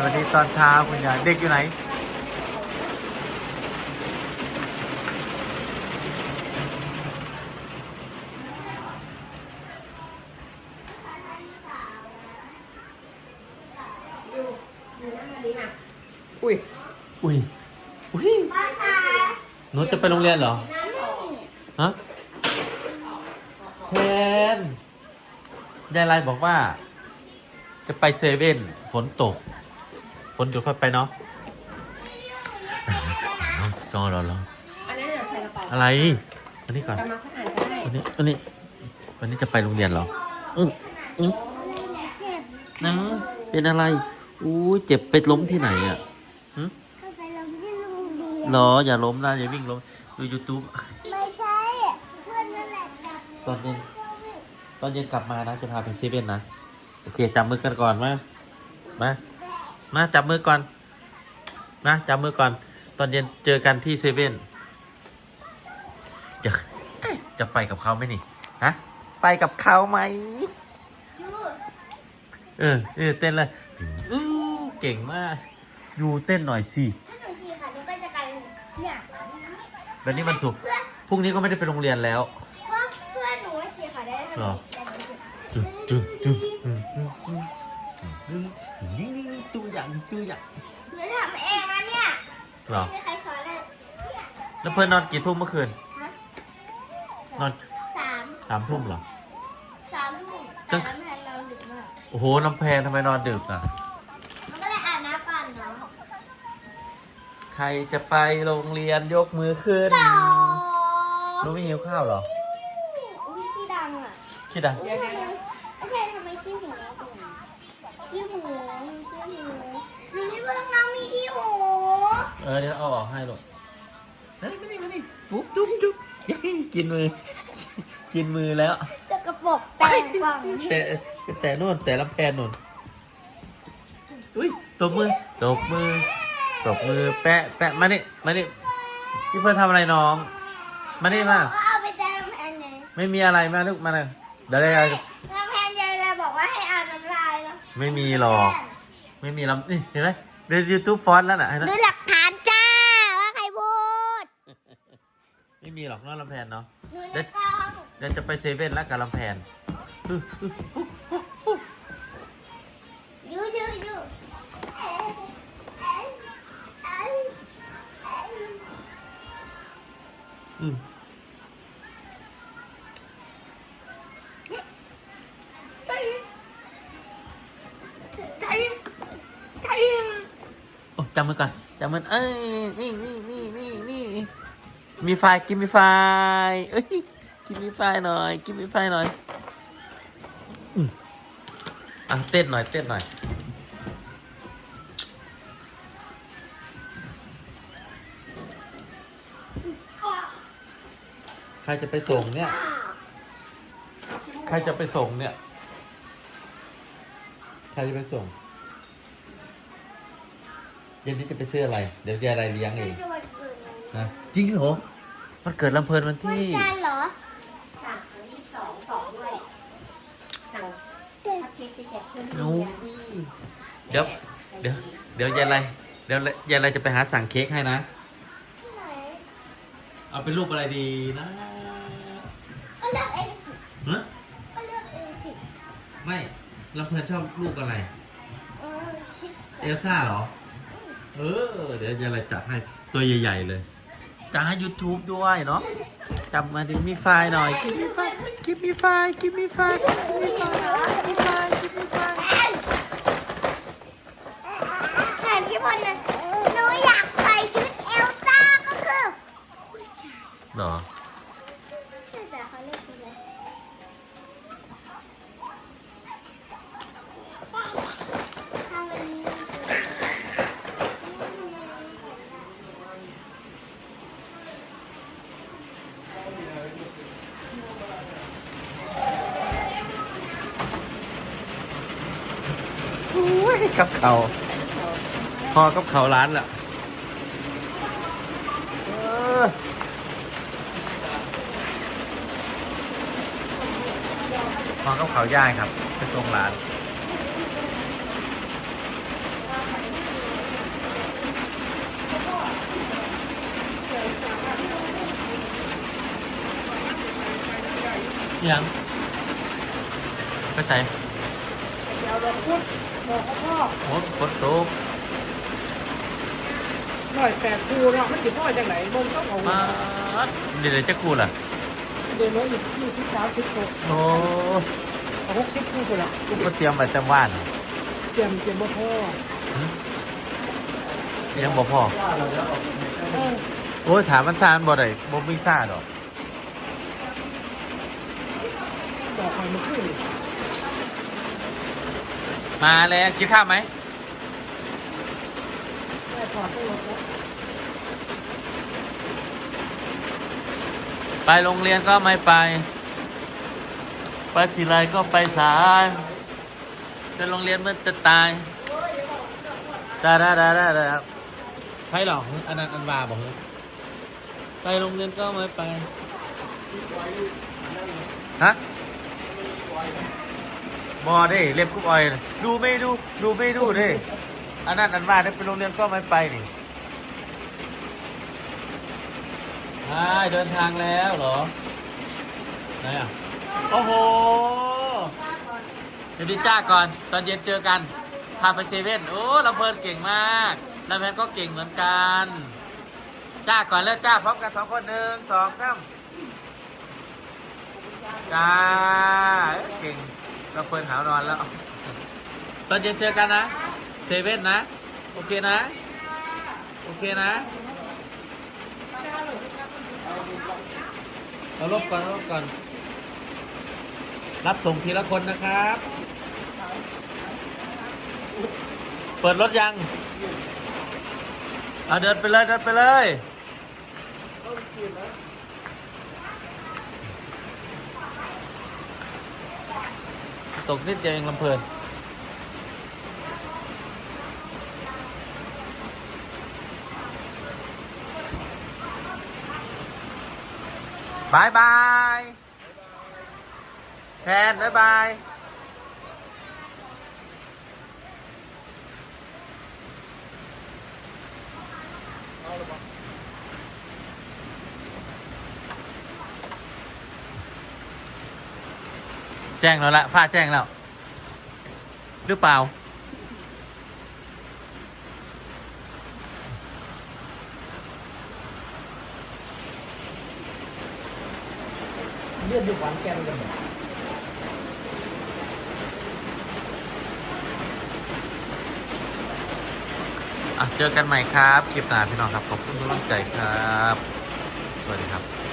สวัสดีตอนเช้าคุณยายเด็กอยู่ไหน อุ้ย อุ้ย อุ้ยหนูจะไปโรงเรียนเหรอ ฮะแทนยายไรบอกว่า จะไปเซเว่นฝนตก ฝนเดี๋ยวค่อยไปเนาะจอเหรอเหรออันนี้นเดี๋ยวใส่กระเป๋าอะไรอันนี้ก่อนจะมาค่อยอ่านก็ได้วันนี้วันนี้วันนี้จะไปโรงเรียนเหรออืมอืมนะเป็นอะไรอู้ยเจ็บไปล้มที่ไหนอะหึก็ไปลงที่โรงเรียนเหรออย่าล้มนะอย่าวิ่งล้มดู YouTube ไม่ใช่เพื่อนนั่นแหละจับตอนเย็นตอนเย็นกลับมานะจะพาไปเซเว่นนะโอเคจับมือกันก่อนมามา มาจับมือก่อน มาจับมือก่อน ตอนเย็นเจอกันที่เซเว่นจะเอ๊ะจะไปกับเขาไหมนี่ ฮะ ไปกับเขาไหมยูเออ เออ เต้นเลยอู้เก่งมาก อยู่เต้นหน่อยสิถ้าหนูฉี่ค่ะหนูก็จะกลายเป็นเนี่ยวันนี้มันสุกร์พรุ่งนี้ก็ไม่ได้ไปโรงเรียนแล้ว เพราะเพื่อนหนูฉี่ค่ะได้ทำหรอแต่หนูฉี่จุ๊จุ๊จุ๊อืมอืมอืมอืมนี่นี่นี่ ตัวอย่างตัวอย่างหนูทำเองนะเนี่ยเหรอ ไม่มีใครสอนเลยแล้วเพื่อนนอนกี่ทุ่มเมื่อคืน ฮะนอนสามสามทุ่มเหรอ สามทุ่มตั้แต่งน้ำแพงเราดึกมาก โอ้โหน้ำแพงทำไมนอนดึกอะ มันก็เลยอาบน้ำก่อนเนาะใครจะไปโรงเรียนยกมือขึ้นสองหนูไม่หิวข้าวเหรอ อุ้ยขี้ดังอะ คิดอะไม่ใช่ไม่ใช่ทำไมขี้หูแล้วเป็นอย่างนี้ขี้หูมีขี้หูมีพี่เพิ่งน้องมีขี้หู เออเดี๋ยวเอาออกให้ลูกมานี่มานี่มานี่ปุ๊บจุ๊บจุ๊บยัยกินมือ กินมือแล้ว สกปรกแต่งกล่องแต่แต่นู่นแต่ลำแพนนู่นอุ้ยตบมือตบมือตบมือแปะแปะมานี่มานี่พี่เพื่อนทำอะไรน้องมานี่มาก็เอาไปแต่น้ำแพนไงไม่มีอะไรมาลูกมาเลยเดี๋ยวได้น้ำแพนยายเลยบอกว่าให้เอาน้ำลายแล้วไม่มีหรอก ไม่มีลำนี่เห็นไหมเดี๋ยวยูทูบฟอนต์แล้วน่ะเห็นไหม ดูหลักฐานจ้าว่าใครพูด ไม่มีหรอกนอกลำแพนเนาะดูในกล้องเดี๋ยวจะไปเซเว่นแล้วกับลำแพนยูยูยูเอ๊ะเอ๊ะเอ๊ะเอ๊ะอืมโอ้จำมือก่อนจำมือเอ้ยนี่นี่นี่นี่นี่ มีไฟกินมีไฟเอ้ยกินมีไฟหน่อย กินมีไฟหน่อยอืมอะเต้นหน่อย เต้นหน่อย ใครจะไปส่งเนี่ย ใครจะไปส่งเนี่ย ใครจะไปส่ง เย็นนี้จะไปซื้ออะไร เดี๋ยวยายอะไรเลี้ยงเอง จะวันเกิดมันนะจริงเหรอมันเกิดลำเพลินวันวันที่ จันทร์เหรอสั่งวันที่สองสองด้วยสั่งถ้าเพชรไปแจกเพื่อนเอาเดี๋ยว เดี๋ยว เดี๋ยวยายอะไร เดี๋ยวยายอะไรจะไปหาสั่งเค้กให้นะ ที่ไหนเอาเป็นรูปอะไรดีนะก็เลือกเองสิฮะก็เลือกเองสิไม่ลำเพลินชอบรูปอะไร เออชิคเอลซ่าเหรอ เออ เดี๋ยวยายอะไรจัดให้ตัวใหญ่ ๆ เลย จะให้ YouTube ด้วยเนาะจำมาดิมีไฟล์หน่อยกิมมีไฟล์กิมมีไฟล์กิมมีไฟล์กิมมีไฟล์กิมมีไฟล์กิมมีไฟล์แต่พี่พลน่ะหนูอยากใส่ชุดเอลซ่าก็คือผู้ชายเหรอ กับเขาพอกับเขาร้านละพอกับเขาย่ายครับไปทรงร้านยังไปใส่เดี๋ยวรถพุด บอกเขาพ่อโอ้ฝนตกหน่อยแปดคูเนาะมันสิพ่อจากไหนบนต้องเอามาเดี๋ยวจะกูล่ะเดินรถอีกยี่สิบสามสิบหกโอ้หกสิบคูคนละกูก็เตรียมไว้แต่ว่านเตรียมเตรียมบ่พ่อหึยังบ่พอเออโอ้ยถามมันซานบ่ได้บ่มีซ่าดอกบอกไปมันขึ้น มาแล้วกินข้าวไหมไปโรงเรียนก็ไม่ไป ไปทีไรก็ไปสายจะโรงเรียนมันจะตายดาดาดาดาดาใครหรอกอันนั้นอันบาบอกเลยไปโรงเรียนก็ไม่ไปฮะ บอเด้เล็บกุ๊บออยน่ะดูไม่ดู ดูไม่ดูเด้อันนั้นอันบาได้ไปโรงเรียนก็ไม่ไปนี่ใช่เดินทางแล้วเหรอ ไหนอะ โอ้โห เดี๋ยวดีจ้าก่อน ตอนเย็นเจอกัน พาไปเซเว่น โอ้ลำเพลินเก่งมากลำแพนก็เก่งเหมือนกัน จ้าก่อนแล้วจ้าพร้อมกันสองคนหนึ่งสองสามจ้า ลำเพลินหาวนอนแล้ว ตอนเย็นเจอกันนะเซเว่นนะ โอเคนะ โอเคนะเอาลบก่อนลบก่อน รับส่งทีละคนนะครับ เปิดรถยัง เอาเดินไปเลยเดินไปเลย ตกนิดเดียวเองลำเพลินบายบายแทนบายบาย แจ้งแล้วละฟ้าแจ้งแล้ว หรือเปล่า เลือดอยู่หวานแกนกันเนี่ยอะเจอกันใหม่ครับ คลิปหน้าพี่น้องครับ ขอบคุณทุกกำลังใจครับ สวัสดีครับ